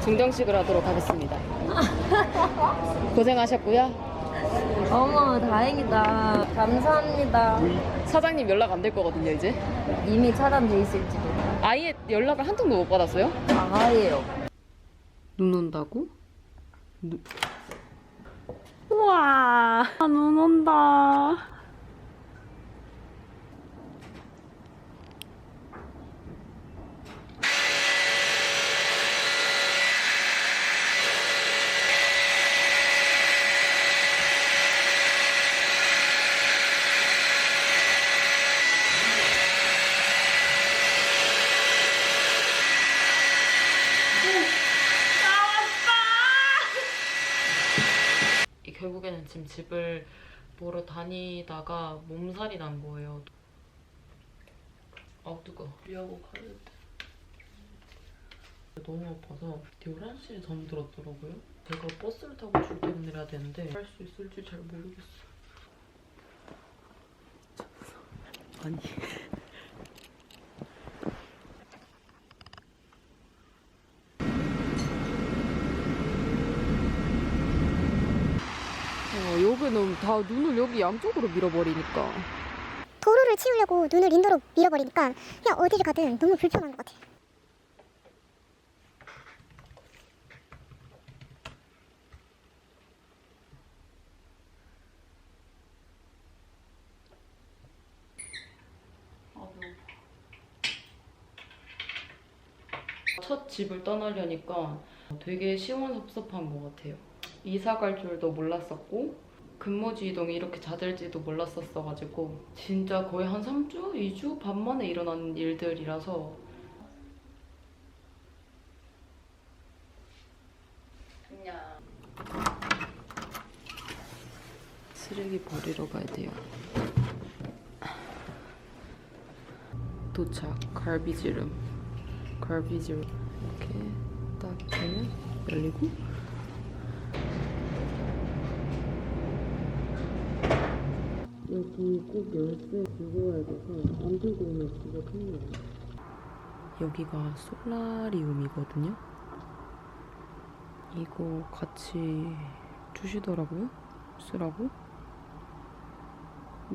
증정식을 하도록 하겠습니다. 고생하셨고요. 어머 다행이다. 감사합니다. 사장님 연락 안 될 거거든요, 이제. 이미 차단돼 있을지도. 아예 연락을 한 통도 못 받았어요? 아예요. 눈 온다고? 눈... 우와, 눈 온다. 결국에는 지금 집을 보러 다니다가 몸살이 난 거예요. 아우 뜨거. 비하고 가는데 너무 아파서 11시에 잠들었더라고요. 제가 버스를 타고 출퇴근을 해야 되는데 할 수 있을지 잘 모르겠어요. 아니 어, 여기는 다 눈을 여기 양쪽으로 밀어버리니까 도로를 치우려고 눈을 인도로 밀어버리니까 그냥 어디를 가든 너무 불편한 것 같아. 첫 집을 떠나려니까 되게 시원섭섭한 것 같아요. 이사 갈 줄도 몰랐었고 근무지 이동이 이렇게 잦을지도 몰랐었어가지고 진짜 거의 한 3주? 2주 반 만에 일어난 일들이라서 그냥 쓰레기 버리러 가야 돼요. 도착 갈비지름 갈비지름 이렇게 딱 열리고 여기 꼭 열쇠 들고 와야 돼서 안 들고 오면 진짜 큰일 나요. 여기가 솔라리움이거든요. 이거 같이 주시더라고요. 쓰라고.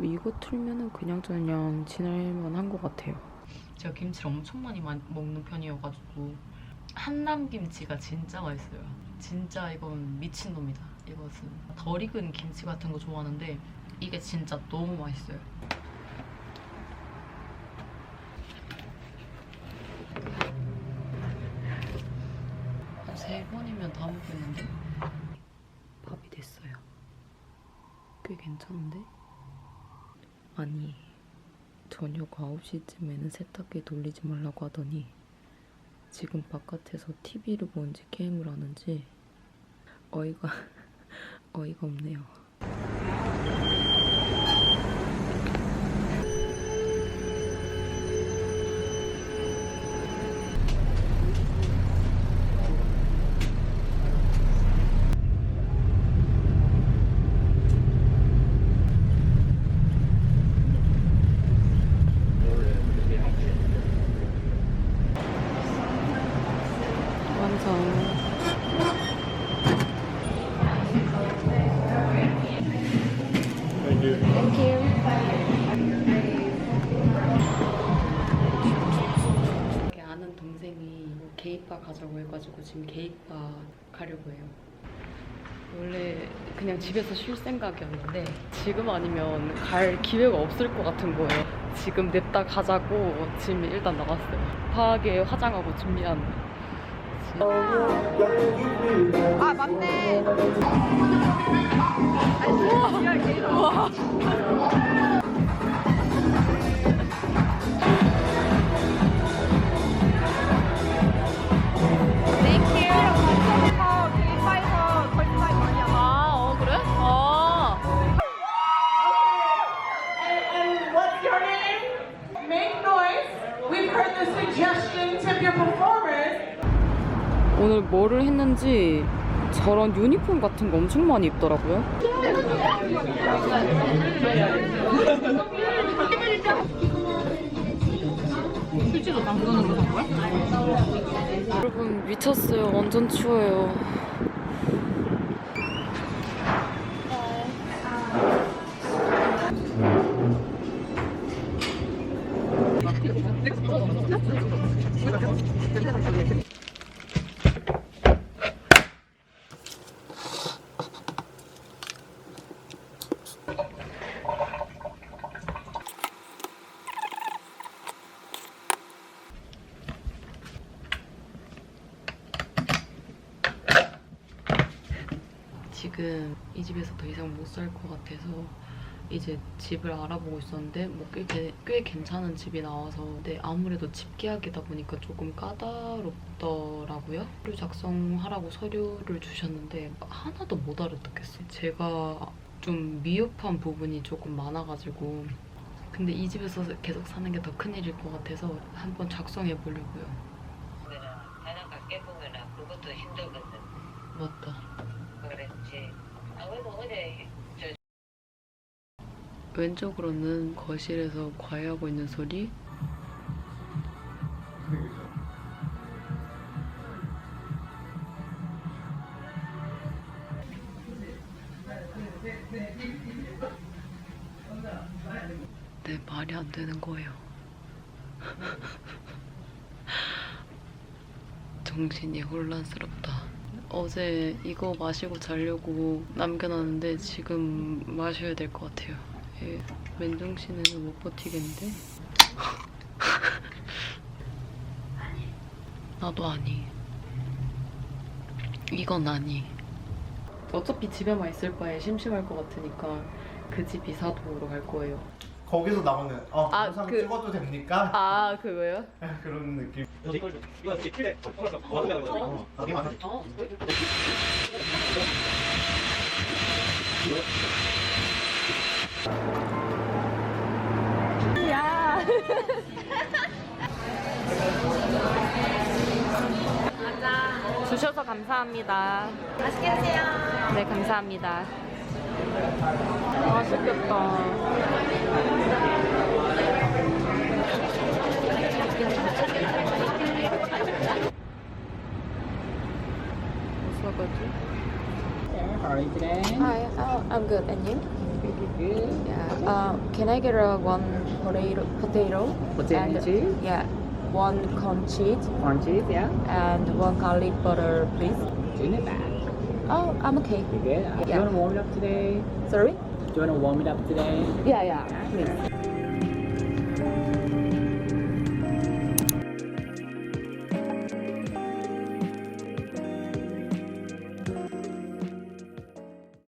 이거 틀면은 그냥 저냥 지낼만 한 것 같아요. 제가 김치를 엄청 많이 마- 먹는 편이어가지고 한남 김치가 진짜 맛있어요. 진짜 이건 미친놈이다. 이것은 덜 익은 김치 같은 거 좋아하는데 이게 진짜 너무 맛있어요. 한세 번이면 다 먹겠는데? 밥이 됐어요. 꽤 괜찮은데? 아니 저녁 9시쯤에는 세탁기 돌리지 말라고 하더니 지금 바깥에서 TV를 보는지 게임을 하는지 어이가 어이가 없네요. 게이바 가자고 해가지고 지금 게이바 가려고 해요. 원래 그냥 집에서 쉴 생각이었는데 지금 아니면 갈 기회가 없을 것 같은 거예요. 지금 냅다 가자고 지금 일단 나갔어요. 파하게 화장하고 준비한. 아 맞네. 땡 오늘 뭐를 했는지 저런 유니폼 같은 거 엄청 많이 입더라고요. 실제로 남겨놓은 거산 거야? 여러분 미쳤어요. 완전 추워요. 지금 이 집에서 더 이상 못 살 것 같아서 이제 집을 알아보고 있었는데 뭐 꽤 꽤 괜찮은 집이 나와서 근데 아무래도 집 계약이다 보니까 조금 까다롭더라고요. 서류 작성하라고 서류를 주셨는데 하나도 못 알아듣겠어요. 제가 좀 미흡한 부분이 조금 많아가지고 근데 이 집에서 계속 사는 게 더 큰일일 것 같아서 한번 작성해 보려고요. 그것도 힘들거든. 맞다. 그랬지. 아, 그래도 어제 저 왼쪽으로는 거실에서 과외하고 있는 소리. 네, 말이 안 되는 거예요. 정신이 혼란스럽다. 어제 이거 마시고 자려고 남겨놨는데 지금 마셔야 될 것 같아요. 예, 맨정신에는 못 버티겠는데? 나도 아니. 이건 아니. 어차피 집에만 있을 바에 심심할 것 같으니까 그 집 이사도로 갈 거예요. 거기서 나오는 어 아, 영상 그- 찍어도 됩니까? 아, 그거요? 그런 느낌. 주셔서 감사합니다. 맛있게 드세요. 네, 감사합니다. 맛있겠다. 뭐 사가지? How are you today? Hi, uh, I'm good. And you? Good. Yeah. Uh, can I get a one potato? Potato. Potato and? Yeah. one corn cheese. Corn cheese, yeah. And one garlic butter, please. In it back. Oh, I'm okay. You good? Yeah. Do you want to warm it up today? Sorry? Do you want to warm it up today? Yeah, yeah. yeah. Please.